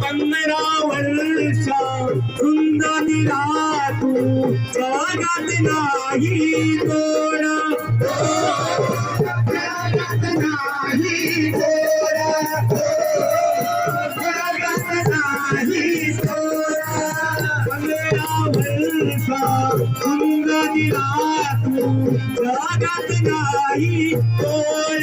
पंधरा वर्ष वृंद दिला तू जगात नाही कोण. जगात नाही कोण. जगात नाही पंधरा वर्ष वृंद दिला तू जगात नाही कोण.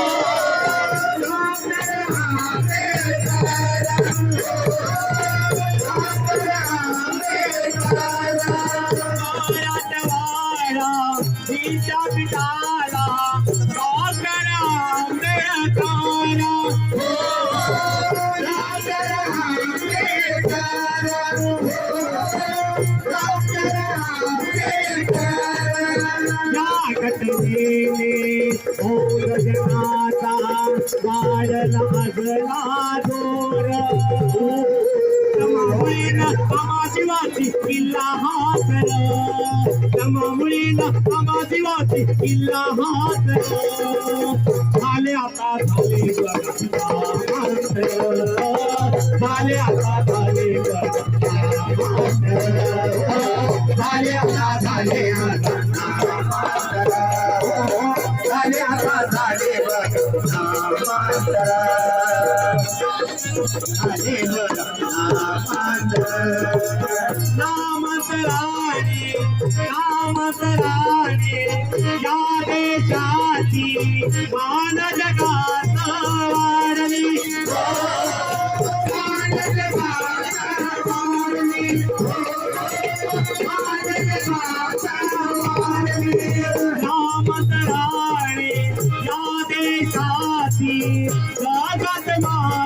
सीता पिताला डॉक्टरा मेळकारा या घटनेने ओर जनाचा वाढला अगला दोर वाची किल्ला हा. तमामुळीनं आदिवासी किल्ला हात झाले आता झाले झाले आता झाले झाले आता झाले झाले नामतराणी नामतराणी या देशाची मान जगात वाढली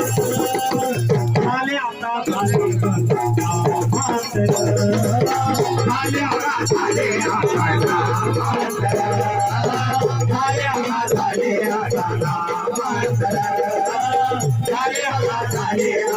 आले आता आले आले आले आले आले आले